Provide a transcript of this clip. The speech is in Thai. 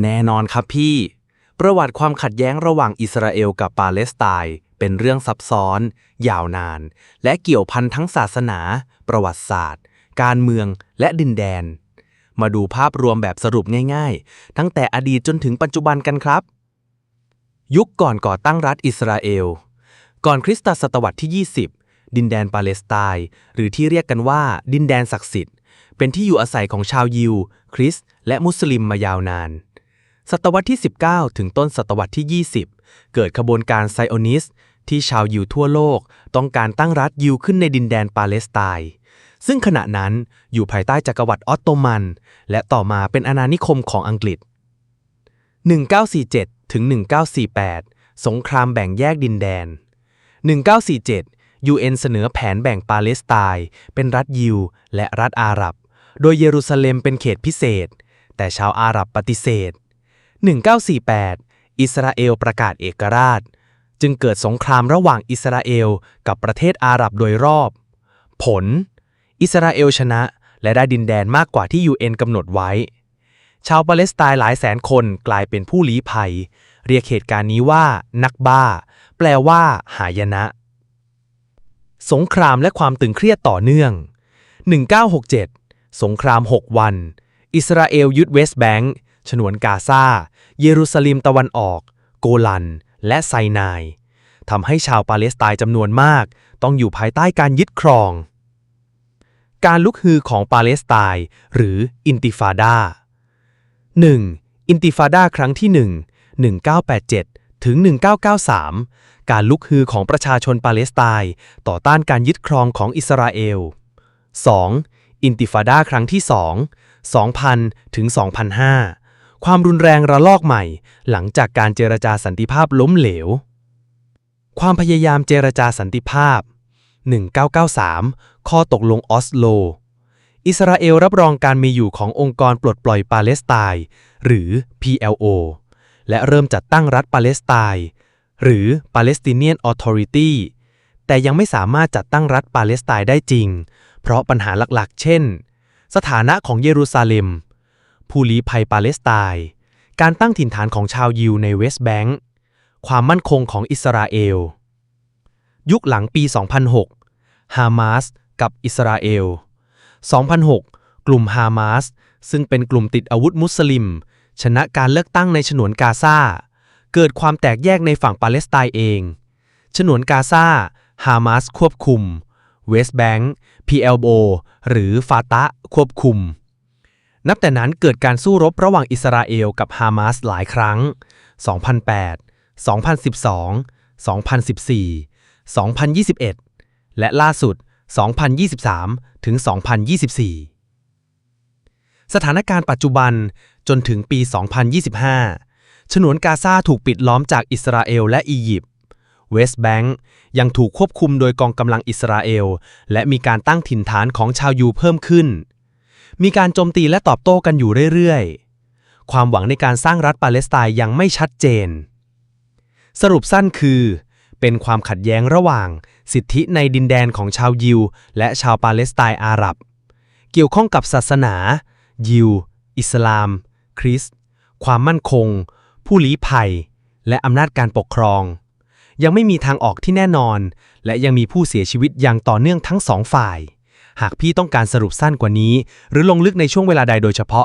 แนอนครับพี่ ประวัติความขัดแย้งระหว่างอิสราเอลกับปาเลสไตน์เป็นเรื่องซับซ้อน ยาวนาน และเกี่ยวพันทั้งศาสนา ประวัติศาสตร์ การเมืองและดินแดน มาดูภาพรวมแบบสรุปง่ายๆ ตั้งแต่อดีตจนถึงปัจจุบันกันครับ ยุคก่อนก่อตั้งรัฐอิสราเอล ก่อนคริสตศตวรรษที่ 20 ดินแดนปาเลสไตน์หรือที่เรียกกันว่า ดินแดนศักดิ์สิทธิ์ เป็นที่อยู่อาศัยของชาวยิว คริสต์และมุสลิมมายาวนาน ศตวรรษที่ 19 ถึงต้นศตวรรษที่ 20 เกิดขบวนการไซโอนิสต์ที่ชาวยิวทั่วโลก ต้องการตั้งรัฐยิวขึ้นในดินแดนปาเลสไตน์ ซึ่งขณะนั้นอยู่ภายใต้จักรวรรดิออตโตมัน และต่อมาเป็นอาณานิคมของอังกฤษ 1947 ถึง 1948 สงครามแบ่งแยกดินแดน 1947 UN เสนอแผนแบ่งปาเลสไตน์เป็นรัฐยิวและรัฐอาหรับ โดยเยรูซาเล็มเป็นเขตพิเศษ แต่ชาวอาหรับปฏิเสธ 1948 อิสราเอลประกาศเอกราช จึงเกิดสงครามระหว่างอิสราเอลกับประเทศอาหรับโดยรอบ ผล อิสราเอลชนะและได้ดินแดนมากกว่าที่ UN กำหนดไว้ ชาวปาเลสไตน์หลายแสนคนกลายเป็นผู้ลี้ภัย เรียกเหตุการณ์นี้ว่า นักบ้า แปลว่า หายนะ สงครามและความตึงเครียดต่อเนื่อง 1967 สงคราม 6 วัน อิสราเอลยึดเวสต์แบงก์ ฉนวนกาซา เยรูซาเล็มตะวันออก โกลัน และไซนายทำให้ชาวปาเลสไตน์จำนวนมาก ต้องอยู่ภายใต้การยึดครอง การลุกฮือของปาเลสไตน์หรืออินติฟาดา 1. อินติฟาดาครั้งที่ 1 1987 ถึง 1993 การลุกฮือของประชาชนปาเลสไตน์ต่อต้านการยึดครองของอิสราเอล 2. อินติฟาดาครั้งที่ 2 2000 ถึง 2005 ความรุนแรงระลอกใหม่ หลังจากการเจรจาสันติภาพล้มเหลว ความพยายามเจรจาสันติภาพ 1993 ข้อตกลงออสโล อิสราเอลรับรองการมีอยู่ขององค์กรปลดปล่อยปาเลสไตน์หรือ PLO และเริ่มจัดตั้งรัฐปาเลสไตน์หรือ Palestinian Authority แต่ยังไม่สามารถจัดตั้งรัฐปาเลสไตน์ได้จริง เพราะปัญหาหลักๆ เช่น สถานะของเยรูซาเล็ม ผู้ลี้ภัยปาเลสไตน์ การตั้งถิ่นฐานของชาวยิวในเวสต์แบงก์ความมั่นคงของอิสราเอล ยุคหลังปี 2006 ฮามาสกับอิสราเอล 2006 กลุ่มฮามาสซึ่งเป็นกลุ่มติดอาวุธมุสลิม ชนะการเลือกตั้งในฉนวนกาซา เกิดความแตกแยกในฝั่งปาเลสไตน์เอง ฉนวนกาซา ฮามาสควบคุม เวสต์แบงก์ PLO หรือฟาตะควบคุม นับแต่นั้นเกิดการสู้รบระหว่างอิสราเอลกับฮามาสหลายครั้ง 2008 2012 2014 2021 และล่าสุด 2023 ถึง 2024 สถานการณ์ปัจจุบันจนถึงปี 2025 ฉนวนกาซาถูกปิดล้อมจากอิสราเอลและอียิปต์ เวสต์แบงก์ยังถูกควบคุมโดยกองกำลังอิสราเอล และมีการตั้งถิ่นฐานของชาวยูเพิ่มขึ้น มีการโจมตีและตอบโต้กันอยู่เรื่อยๆ ความหวังในการสร้างรัฐปาเลสไตน์ยังไม่ชัดเจน สรุปสั้นคือ เป็นความขัดแย้งระหว่าง สิทธิในดินแดนของชาวยิว และชาวปาเลสไตน์อาหรับ เกี่ยวข้องกับศาสนา ยิว อิสลาม คริสต์ ความมั่นคง ผู้ลี้ภัย และอำนาจการปกครอง ยังไม่มีทางออกที่แน่นอน และยังมีผู้เสียชีวิตอย่างต่อเนื่องทั้งสองฝ่าย หากพี่ต้องการสรุปสั้นกว่านี้ หรือลงลึกในช่วงเวลาใดโดยเฉพาะ